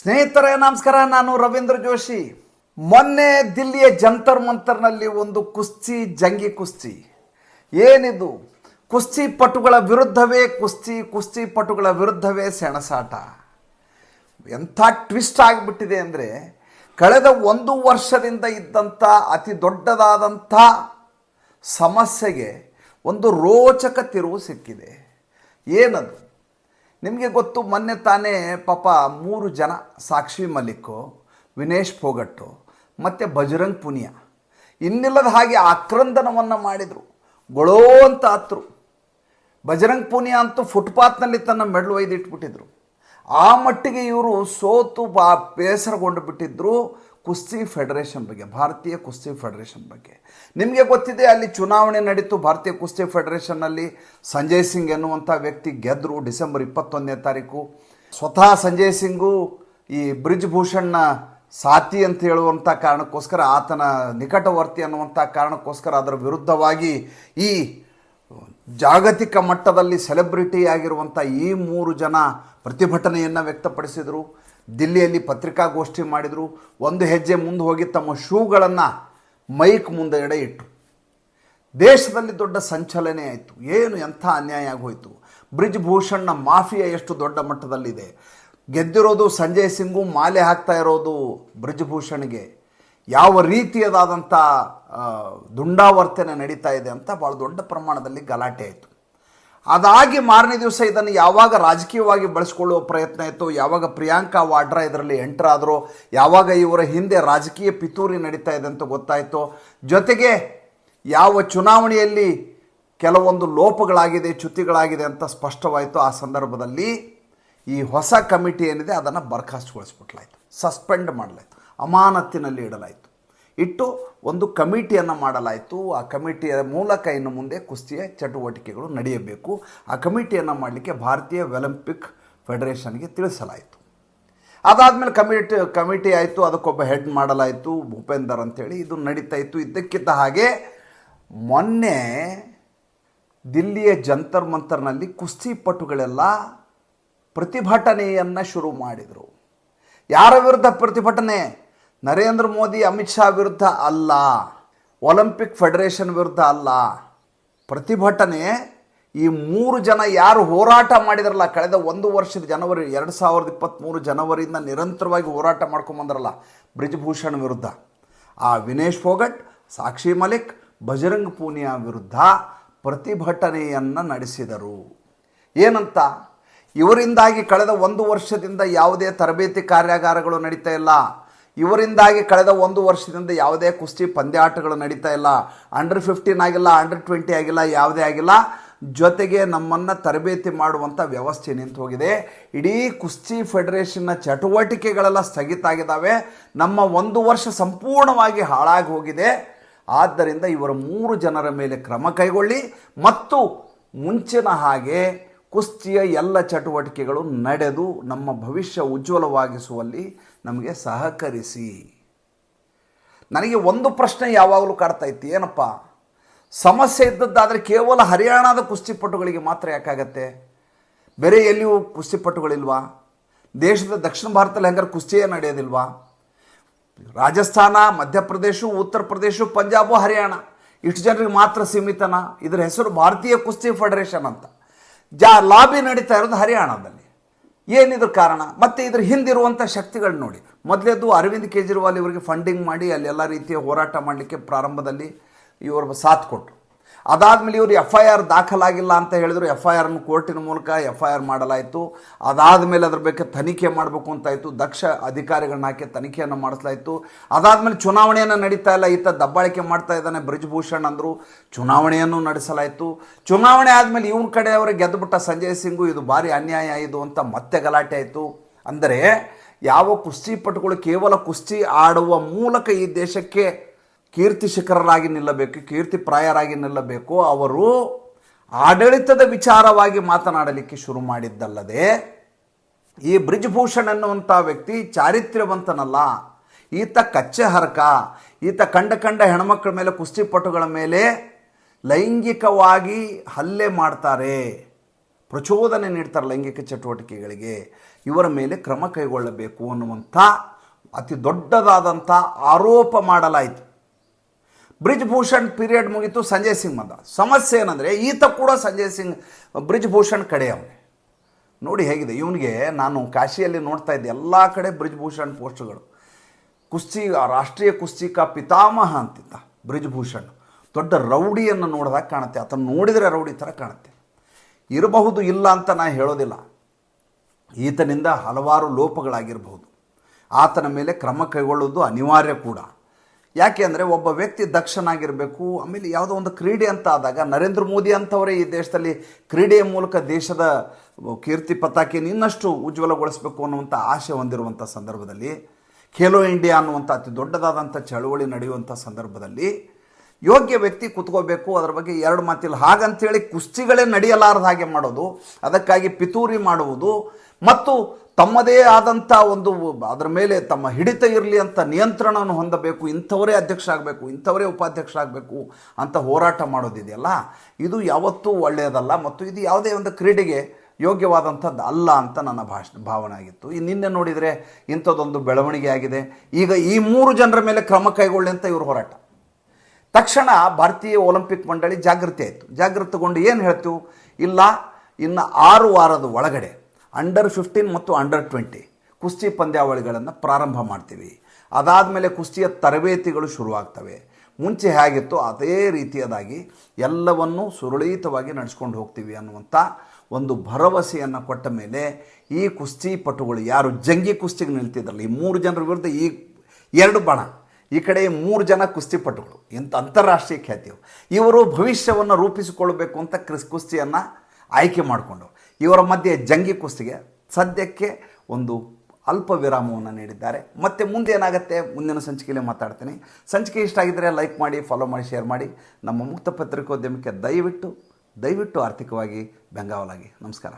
ಸ್ನೇಹಿತರೆ, ನಮಸ್ಕಾರ. ನಾನು ರವೀಂದ್ರ ಜೋಶಿ. ಮೊನ್ನೆ ದಿಲ್ಲಿಯ ಜಂತರ್ ಮಂತರ್ನಲ್ಲಿ ಒಂದು ಕುಸ್ತಿ ಜಂಗಿ ಕುಸ್ತಿ. ಏನಿದು? ಕುಸ್ತಿ ಪಟುಗಳ ವಿರುದ್ಧವೇ ಕುಸ್ತಿ ಕುಸ್ತಿ ಪಟುಗಳ ವಿರುದ್ಧವೇ ಸೆಣಸಾಟ. ಎಂಥ ಟ್ವಿಸ್ಟ್ ಆಗಿಬಿಟ್ಟಿದೆ ಅಂದರೆ, ಕಳೆದ ಒಂದು ವರ್ಷದಿಂದ ಇದ್ದಂಥ ಅತಿ ದೊಡ್ಡದಾದಂಥ ಸಮಸ್ಯೆಗೆ ಒಂದು ರೋಚಕ ತಿರುವು ಸಿಕ್ಕಿದೆ. ಏನದು? ನಿಮಗೆ ಗೊತ್ತು, ಮೊನ್ನೆ ತಾನೇ ಪಾಪ ಮೂರು ಜನ ಸಾಕ್ಷಿ ಮಲಿಕ್ಕು ವಿನೇಶ್ ಫೋಗಟ್ಟು ಮತ್ತು ಬಜರಂಗ್ ಪುನಿಯಾ. ಇನ್ನಿಲ್ಲದ ಹಾಗೆ ಆಕ್ರಂದನವನ್ನು ಮಾಡಿದರು. ಗೊಳೋ ಅಂತ ಆತರು. ಬಜರಂಗ್ ಪುನಿಯಾ ಅಂತೂ ಫುಟ್ಪಾತ್ನಲ್ಲಿ ತನ್ನ ಮೆಡಲ್ ಒಯ್ದು ಇಟ್ಬಿಟ್ಟಿದ್ರು ಆ ಮಟ್ಟಿಗೆ ಇವರು ಸೋತು ಬಾ, ಬೇಸರಗೊಂಡು ಬಿಟ್ಟಿದ್ರು. ಕುಸ್ತಿ ಫೆಡರೇಷನ್ ಬಗ್ಗೆ, ಭಾರತೀಯ ಕುಸ್ತಿ ಫೆಡರೇಷನ್ ಬಗ್ಗೆ. ನಿಮಗೆ ಗೊತ್ತಿದೆ, ಅಲ್ಲಿ ಚುನಾವಣೆ ನಡೀತು, ಭಾರತೀಯ ಕುಸ್ತಿ ಫೆಡರೇಷನ್ನಲ್ಲಿ ಸಂಜಯ್ ಸಿಂಗ್ ಎನ್ನುವಂಥ ವ್ಯಕ್ತಿ ಗೆದ್ದರು ಡಿಸೆಂಬರ್ ಇಪ್ಪತ್ತೊಂದನೇ ತಾರೀಕು. ಸ್ವತಃ ಸಂಜಯ್ ಸಿಂಗು ಈ ಬ್ರಿಜ್ ಭೂಷಣ್ನ ಸಾತಿ ಅಂತ ಹೇಳುವಂಥ ಕಾರಣಕ್ಕೋಸ್ಕರ, ಆತನ ನಿಕಟವರ್ತಿ ಅನ್ನುವಂಥ ಕಾರಣಕ್ಕೋಸ್ಕರ ಅದರ ವಿರುದ್ಧವಾಗಿ ಈ ಜಾಗತಿಕ ಮಟ್ಟದಲ್ಲಿ ಸೆಲೆಬ್ರಿಟಿ ಆಗಿರುವಂಥ ಈ ಮೂರು ಜನ ಪ್ರತಿಭಟನೆಯನ್ನು ವ್ಯಕ್ತಪಡಿಸಿದರು. ದಿಲ್ಲಿಯಲ್ಲಿ ಪತ್ರಿಕಾಗೋಷ್ಠಿ ಮಾಡಿದರು. ಒಂದು ಹೆಜ್ಜೆ ಮುಂದೆ ಹೋಗಿ ತಮ್ಮ ಶೂಗಳನ್ನು ಮೈಕ್ ಮುಂದೆಗಡೆ ಇಟ್ಟು. ದೇಶದಲ್ಲಿ ದೊಡ್ಡ ಸಂಚಲನೆ ಆಯಿತು. ಏನು ಎಂಥ ಅನ್ಯಾಯ ಆಗೋಯಿತು? ಬ್ರಿಜ್ ಭೂಷಣ್ನ ಮಾಫಿಯಾ ಎಷ್ಟು ದೊಡ್ಡ ಮಟ್ಟದಲ್ಲಿದೆ? ಗೆದ್ದಿರೋದು ಸಂಜಯ್ ಸಿಂಗು, ಮಾಲೆ ಹಾಕ್ತಾ ಇರೋದು ಬ್ರಿಜ್ ಭೂಷಣ್ಗೆ ಯಾವ ರೀತಿಯದಾದಂಥ ದುಂಡಾವರ್ತನೆ ನಡೀತಾ ಇದೆ ಅಂತ ಭಾಳ ದೊಡ್ಡ ಪ್ರಮಾಣದಲ್ಲಿ ಗಲಾಟೆ ಆಯಿತು. ಅದಾಗಿ ಮಾರನೇ ದಿವಸ ಇದನ್ನು ಯಾವಾಗ ರಾಜಕೀಯವಾಗಿ ಬಳಸ್ಕೊಳ್ಳುವ ಪ್ರಯತ್ನ ಇತ್ತು, ಯಾವಾಗ ಪ್ರಿಯಾಂಕಾ ವಾಡ್ರಾ ಇದರಲ್ಲಿ ಎಂಟರ್ ಆದರು, ಯಾವಾಗ ಇವರ ಹಿಂದೆ ರಾಜಕೀಯ ಪಿತೂರಿ ನಡೀತಾ ಇದೆ ಅಂತ ಗೊತ್ತಾಯಿತು. ಜೊತೆಗೆ ಯಾವ ಚುನಾವಣೆಯಲ್ಲಿ ಕೆಲವೊಂದು ಲೋಪಗಳಾಗಿದೆ, ಚ್ಯುತಿಗಳಾಗಿದೆ ಅಂತ ಸ್ಪಷ್ಟವಾಯಿತು. ಆ ಸಂದರ್ಭದಲ್ಲಿ ಈ ಹೊಸ ಕಮಿಟಿ ಏನಿದೆ, ಅದನ್ನು ಬರ್ಖಾಸ್ತುಗೊಳಿಸ್ಬಿಟ್ಲಾಯಿತು ಸಸ್ಪೆಂಡ್ ಮಾಡಲಾಯಿತು. ಅಮಾನತ್ತಿನಲ್ಲಿ ಇಡಲಾಯಿತು. ಇಟ್ಟು ಒಂದು ಕಮಿಟಿಯನ್ನು ಮಾಡಲಾಯಿತು. ಆ ಕಮಿಟಿಯ ಮೂಲಕ ಇನ್ನು ಮುಂದೆ ಕುಸ್ತಿಯ ಚಟುವಟಿಕೆಗಳು ನಡೆಯಬೇಕು. ಆ ಕಮಿಟಿಯನ್ನು ಮಾಡಲಿಕ್ಕೆ ಭಾರತೀಯ ಒಲಿಂಪಿಕ್ ಫೆಡರೇಷನ್ಗೆ ತಿಳಿಸಲಾಯಿತು. ಅದಾದಮೇಲೆ ಕಮಿಟಿ ಕಮಿಟಿ ಆಯಿತು. ಅದಕ್ಕೊಬ್ಬ ಹೆಡ್ ಮಾಡಲಾಯಿತು. ಭೂಪೇಂದರ್ ಅಂತೇಳಿ ಇದು ನಡೀತಾ ಇತ್ತು. ಇದ್ದಕ್ಕಿದ್ದ ಹಾಗೆ ಮೊನ್ನೆ ದಿಲ್ಲಿಯ ಜಂತರ್ ಮಂತರ್ನಲ್ಲಿ ಕುಸ್ತಿಪಟುಗಳೆಲ್ಲ ಪ್ರತಿಭಟನೆಯನ್ನು ಶುರು ಮಾಡಿದರು. ಯಾರ ವಿರುದ್ಧ ಪ್ರತಿಭಟನೆ? ನರೇಂದ್ರ ಮೋದಿ ಅಮಿತ್ ಶಾ ವಿರುದ್ಧ ಅಲ್ಲ. ಒಲಿಂಪಿಕ್ ಫೆಡರೇಷನ್ ವಿರುದ್ಧ ಅಲ್ಲ. ಪ್ರತಿಭಟನೆ ಈ ಮೂರು ಜನ ಯಾರು ಹೋರಾಟ ಮಾಡಿದ್ರಲ್ಲ, ಕಳೆದ ಒಂದು ವರ್ಷದ ಜನವರಿ, ಎರಡು ಸಾವಿರದ ಇಪ್ಪತ್ತ್ಮೂರು ಜನವರಿಯಿಂದ ನಿರಂತರವಾಗಿ ಹೋರಾಟ ಮಾಡ್ಕೊಂಬಂದ್ರಲ್ಲ ಬ್ರಿಜ್ಭೂಷಣ್ ವಿರುದ್ಧ. ಆ ವಿನೇಶ್ ಫೋಗಟ್ ಸಾಕ್ಷಿ ಮಲಿಕ್, ಬಜರಂಗ್ ಪೂನಿಯಾ ವಿರುದ್ಧ ಪ್ರತಿಭಟನೆಯನ್ನು ನಡೆಸಿದರು. ಏನಂತ? ಇವರಿಂದಾಗಿ ಕಳೆದ ಒಂದು ವರ್ಷದಿಂದ ಯಾವುದೇ ತರಬೇತಿ ಕಾರ್ಯಾಗಾರಗಳು ನಡೀತಾ ಇಲ್ಲ. ಇವರಿಂದಾಗಿ ಕಳೆದ ಒಂದು ವರ್ಷದಿಂದ ಯಾವುದೇ ಕುಸ್ತಿ ಪಂದ್ಯಾಟಗಳು ನಡೀತಾ ಇಲ್ಲ. ಅಂಡರ್ ಫಿಫ್ಟೀನ್ ಆಗಿಲ್ಲ ಅಂಡರ್ ಟ್ವೆಂಟಿ ಆಗಿಲ್ಲ, ಯಾವುದೇ ಆಗಿಲ್ಲ. ಜೊತೆಗೆ ನಮ್ಮನ್ನು ತರಬೇತಿ ಮಾಡುವಂಥ ವ್ಯವಸ್ಥೆ ನಿಂತು ಹೋಗಿದೆ. ಇಡೀ ಕುಸ್ತಿ ಫೆಡರೇಷನ್ನ ಚಟುವಟಿಕೆಗಳೆಲ್ಲ ಸ್ಥಗಿತ ಆಗಿದ್ದಾವೆ ನಮ್ಮ ಒಂದು ವರ್ಷ ಸಂಪೂರ್ಣವಾಗಿ ಹಾಳಾಗಿ ಹೋಗಿದೆ. ಆದ್ದರಿಂದ ಇವರ ಮೂರು ಜನರ ಮೇಲೆ ಕ್ರಮ ಕೈಗೊಳ್ಳಿ. ಮತ್ತು ಮುಂಚಿನ ಹಾಗೆ ಕುಸ್ತಿಯ ಎಲ್ಲ ಚಟುವಟಿಕೆಗಳು ನಡೆದು ನಮ್ಮ ಭವಿಷ್ಯ ಉಜ್ವಲವಾಗಿಸುವಲ್ಲಿ ನಮಗೆ ಸಹಕರಿಸಿ. ನನಗೆ ಒಂದು ಪ್ರಶ್ನೆ ಯಾವಾಗಲೂ ಕಾಡ್ತಾ ಇತ್ತು, ಏನಪ್ಪ? ಸಮಸ್ಯೆ ಇದ್ದದ್ದಾದರೆ ಕೇವಲ ಹರಿಯಾಣದ ಕುಸ್ತಿಪಟುಗಳಿಗೆ ಮಾತ್ರ ಯಾಕಾಗತ್ತೆ? ಬೇರೆ ಎಲ್ಲಿಯೂ ಕುಸ್ತಿಪಟುಗಳಿಲ್ವಾ? ದೇಶದ ದಕ್ಷಿಣ ಭಾರತದಲ್ಲಿ ಹೆಂಗಾರೆ ಕುಸ್ತಿಯೇ ನಡೆಯೋದಿಲ್ವಾ? ರಾಜಸ್ಥಾನ, ಮಧ್ಯಪ್ರದೇಶ, ಉತ್ತರ ಪ್ರದೇಶ, ಪಂಜಾಬು, ಹರಿಯಾಣ, ಇಷ್ಟು ಜನರಿಗೆ ಮಾತ್ರ ಸೀಮಿತನ? ಇದರ ಹೆಸರು ಭಾರತೀಯ ಕುಸ್ತಿ ಫೆಡರೇಷನ್ ಅಂತ. ಜಾ ಲಾಬಿ ನಡೀತಾ ಇರೋದು ಹರಿಯಾಣದಲ್ಲಿ. ಏನಿದ್ರ ಕಾರಣ? ಮತ್ತು ಇದ್ರ ಹಿಂದಿರುವಂಥ ಶಕ್ತಿಗಳು ನೋಡಿ. ಮೊದಲೇದು ಅರವಿಂದ್ ಕೇಜ್ರಿವಾಲ್ ಇವರಿಗೆ ಫಂಡಿಂಗ್ ಮಾಡಿ ಅಲ್ಲಿ ಎಲ್ಲ ರೀತಿಯ ಹೋರಾಟ ಮಾಡಲಿಕ್ಕೆ ಪ್ರಾರಂಭದಲ್ಲಿ ಇವರು ಸಾಥ್ ಕೊಟ್ಟರು ಅದಾದಮೇಲೆ ಇವರು ಎಫ್ ಐ ಆರ್ ದಾಖಲಾಗಿಲ್ಲ ಅಂತ ಹೇಳಿದರು. ಎಫ್ ಐ ಆರ್ನ ಕೋರ್ಟಿನ ಮೂಲಕ ಎಫ್ ಐ ಆರ್ ಮಾಡಲಾಯಿತು. ಅದಾದಮೇಲೆ ಅದ್ರ ಬಗ್ಗೆ ತನಿಖೆ ಮಾಡಬೇಕು ಅಂತಾಯಿತು ದಕ್ಷ ಅಧಿಕಾರಿಗಳನ್ನ ಹಾಕಿ ತನಿಖೆಯನ್ನು ಮಾಡಿಸಲಾಯಿತು. ಅದಾದಮೇಲೆ ಚುನಾವಣೆಯನ್ನು ನಡೀತಾ ಇಲ್ಲ. ಈತ ದಬ್ಬಾಳಿಕೆ ಮಾಡ್ತಾ ಇದ್ದಾನೆ. ಬ್ರಿಜ್ಭೂಷಣ್ ಅಂದರು. ಚುನಾವಣೆಯನ್ನು ನಡೆಸಲಾಯಿತು. ಚುನಾವಣೆ ಆದಮೇಲೆ ಇವನ ಕಡೆಯವರೇ ಗೆದ್ದುಬಿಟ್ಟ ಸಂಜಯ್ ಸಿಂಗು ಇದು ಭಾರಿ ಅನ್ಯಾಯ ಇದು ಅಂತ ಮತ್ತೆ ಗಲಾಟೆ ಆಯಿತು. ಅಂದರೆ ಯಾವ ಕುಸ್ತಿಪಟುಗಳು ಕೇವಲ ಕುಸ್ತಿ ಆಡುವ ಮೂಲಕ ಈ ದೇಶಕ್ಕೆ ಕೀರ್ತಿ ಶಿಖರರಾಗಿ ನಿಲ್ಲಬೇಕು, ಕೀರ್ತಿ ಪ್ರಾಯರಾಗಿ ನಿಲ್ಲಬೇಕು. ಅವರು ಆಡಳಿತದ ವಿಚಾರವಾಗಿ ಮಾತನಾಡಲಿಕ್ಕೆ ಶುರು ಮಾಡಿದ್ದಲ್ಲದೆ, ಈ ಬ್ರಿಜ್ಭೂಷಣ್ ಅನ್ನುವಂಥ ವ್ಯಕ್ತಿ ಚಾರಿತ್ರ್ಯವಂತನಲ್ಲ. ಈತ ಕಚ್ಚೆ ಹರಕ, ಈತ ಕಂಡ ಕಂಡ ಹೆಣ್ಮಕ್ಳ ಮೇಲೆ ಕುಸ್ತಿಪಟುಗಳ ಮೇಲೆ ಲೈಂಗಿಕವಾಗಿ ಹಲ್ಲೆ ಮಾಡ್ತಾರೆ. ಪ್ರಚೋದನೆ ನೀಡ್ತಾರೆ ಲೈಂಗಿಕ ಚಟುವಟಿಕೆಗಳಿಗೆ. ಇವರ ಮೇಲೆ ಕ್ರಮ ಕೈಗೊಳ್ಳಬೇಕು ಅನ್ನುವಂಥ ಅತಿ ದೊಡ್ಡದಾದಂಥ ಆರೋಪ ಮಾಡಲಾಯಿತು. ಬ್ರಿಜ್ ಭೂಷಣ್ ಪೀರಿಯಡ್ ಮುಗೀತು ಸಂಜಯ್ ಸಿಂಗ್ ಬಂದ. ಸಮಸ್ಯೆ ಏನಂದರೆ, ಈತ ಕೂಡ ಸಂಜಯ್ ಸಿಂಗ್ ಬ್ರಿಜ್ ಭೂಷಣ್ ಕಡೆ ಅವನೇ. ನೋಡಿ ಹೇಗಿದೆ, ಇವನಿಗೆ ನಾನು ಕಾಶಿಯಲ್ಲಿ ನೋಡ್ತಾ ಇದ್ದೆ, ಎಲ್ಲ ಕಡೆ ಬ್ರಿಜ್ ಭೂಷಣ್ ಪೋಸ್ಟ್ಗಳು. ಕುಸ್ತಿ ರಾಷ್ಟ್ರೀಯ ಕುಸ್ತಿಕ ಪಿತಾಮಹ ಅಂತಿದ್ದ ಬ್ರಿಜ್ ಭೂಷಣ್ ದೊಡ್ಡ ರೌಡಿಯನ್ನು ನೋಡಿದಾಗ ಕಾಣುತ್ತೆ, ಆತನ ನೋಡಿದರೆ ರೌಡಿ ಥರ ಕಾಣುತ್ತೆ. ಇರಬಹುದು, ಇಲ್ಲ ಅಂತ ನಾನು ಹೇಳೋದಿಲ್ಲ. ಈತನಿಂದ ಹಲವಾರು ಲೋಪಗಳಾಗಿರಬಹುದು. ಆತನ ಮೇಲೆ ಕ್ರಮ ಕೈಗೊಳ್ಳೋದು ಅನಿವಾರ್ಯ ಕೂಡ. ಯಾಕೆ ಅಂದರೆ ಒಬ್ಬ ವ್ಯಕ್ತಿ ದಕ್ಷನಾಗಿರಬೇಕು. ಆಮೇಲೆ ಯಾವುದೋ ಒಂದು ಕ್ರೀಡೆ ಅಂತ ಆದಾಗ ನರೇಂದ್ರ ಮೋದಿ ಅಂತವರೇ ಈ ದೇಶದಲ್ಲಿ ಕ್ರೀಡೆಯ ಮೂಲಕ ದೇಶದ ಕೀರ್ತಿ ಪತಾಕೆಯನ್ನು ಇನ್ನಷ್ಟು ಉಜ್ವಲಗೊಳಿಸಬೇಕು ಅನ್ನುವಂಥ ಆಸೆ ಹೊಂದಿರುವಂಥ ಸಂದರ್ಭದಲ್ಲಿ, ಖೇಲೋ ಇಂಡಿಯಾ ಅನ್ನುವಂಥ ಅತಿ ದೊಡ್ಡದಾದಂಥ ಚಳವಳಿ ನಡೆಯುವಂಥ ಸಂದರ್ಭದಲ್ಲಿ ಯೋಗ್ಯ ವ್ಯಕ್ತಿ ಕುತ್ಕೋಬೇಕು, ಅದರ ಬಗ್ಗೆ ಎರಡು ಮಾತಿಲ್ಲ. ಹಾಗಂತೇಳಿ ಕುಸ್ತಿಗಳೇ ನಡೆಯಲಾರದ ಹಾಗೆ ಮಾಡೋದು, ಅದಕ್ಕಾಗಿ ಪಿತೂರಿ ಮಾಡುವುದು, ಮತ್ತು ತಮ್ಮದೇ ಆದಂಥ ಒಂದು ಅದರ ಮೇಲೆ ತಮ್ಮ ಹಿಡಿತ ಇರಲಿ ಅಂತ ನಿಯಂತ್ರಣವನ್ನು ಹೊಂದಬೇಕು, ಇಂಥವರೇ ಅಧ್ಯಕ್ಷ ಆಗಬೇಕು, ಇಂಥವರೇ ಉಪಾಧ್ಯಕ್ಷ ಆಗಬೇಕು ಅಂತ ಹೋರಾಟ ಮಾಡೋದಿದೆಯಲ್ಲ? ಇದು ಯಾವತ್ತೂ ಒಳ್ಳೆಯದಲ್ಲ, ಮತ್ತು ಇದು ಯಾವುದೇ ಒಂದು ಕ್ರೀಡೆಗೆ ಯೋಗ್ಯವಾದಂಥದ್ದು ಅಲ್ಲ ಅಂತ ನನ್ನ ಭಾಷ, ಭಾವನೆ ಆಗಿತ್ತು. ಈ ನಿನ್ನೆ ನೋಡಿದರೆ ಇಂಥದ್ದೊಂದು ಬೆಳವಣಿಗೆ ಆಗಿದೆ. ಈಗ ಈ ಮೂರು ಜನರ ಮೇಲೆ ಕ್ರಮ ಕೈಗೊಳ್ಳಿ ಅಂತ ಇವರು ಹೋರಾಟ. ತಕ್ಷಣ ಭಾರತೀಯ ಒಲಿಂಪಿಕ್ ಮಂಡಳಿ ಜಾಗೃತಿ ಆಯಿತು. ಜಾಗೃತಗೊಂಡು ಏನು ಹೇಳ್ತು? ಇಲ್ಲ, ಇನ್ನು ಆರು ವಾರದ ಒಳಗಡೆ ಅಂಡರ್ ಫಿಫ್ಟೀನ್ ಮತ್ತು ಅಂಡರ್ ಟ್ವೆಂಟಿ ಕುಸ್ತಿ ಪಂದ್ಯಾವಳಿಗಳನ್ನು ಪ್ರಾರಂಭ ಮಾಡ್ತೀವಿ. ಅದಾದಮೇಲೆ ಕುಸ್ತಿಯ ತರಬೇತಿಗಳು ಶುರುವಾಗ್ತವೆ. ಮುಂಚೆ ಹೇಗಿತ್ತು? ಅದೇ ರೀತಿಯದಾಗಿ ಎಲ್ಲವನ್ನೂ ಸುರಳಿತವಾಗಿ ನಡೆಸ್ಕೊಂಡು ಹೋಗ್ತೀವಿ ಅನ್ನುವಂಥ ಒಂದು ಭರವಸೆಯನ್ನು ಕೊಟ್ಟ ಮೇಲೆ ಈ ಕುಸ್ತಿ ಪಟುಗಳು ಯಾರು? ಜಂಗಿ ಕುಸ್ತಿಗೆ ನಿಲ್ತಿದ್ರಲ್ಲ, ಈ ಮೂರು ಜನರ ವಿರುದ್ಧ ಈ ಎರಡು ಬಣ. ಈ ಕಡೆ ಮೂರು ಜನ ಕುಸ್ತಿಪಟುಗಳು ಇಂಥ ಅಂತಾರಾಷ್ಟ್ರೀಯ ಖ್ಯಾತಿಯು. ಇವರು ಭವಿಷ್ಯವನ್ನು ರೂಪಿಸಿಕೊಳ್ಳಬೇಕು ಅಂತ ಕ್ರಿಸ್ ಕುಸ್ತಿಯನ್ನು ಆಯ್ಕೆ ಮಾಡಿಕೊಂಡು, ಇವರ ಮಧ್ಯೆ ಜಂಗಿ ಕುಸ್ತಿಗೆ ಸದ್ಯಕ್ಕೆ ಒಂದು ಅಲ್ಪ ವಿರಾಮವನ್ನು ನೀಡಿದ್ದಾರೆ. ಮತ್ತು ಮುಂದೆ ಏನಾಗುತ್ತೆ? ಮುಂದಿನ ಸಂಚಿಕೆಯಲ್ಲಿ ಮಾತಾಡ್ತೀನಿ. ಸಂಚಿಕೆ ಇಷ್ಟ ಆಗಿದ್ದರೆ ಲೈಕ್ ಮಾಡಿ ಫಾಲೋ ಮಾಡಿ ಶೇರ್ ಮಾಡಿ. ನಮ್ಮ ಮುಕ್ತ ಪತ್ರಿಕೋದ್ಯಮಕ್ಕೆ ದಯವಿಟ್ಟು ದಯವಿಟ್ಟು ಆರ್ಥಿಕವಾಗಿ ಬೆಂಗಾವಲಾಗಿ. ನಮಸ್ಕಾರ.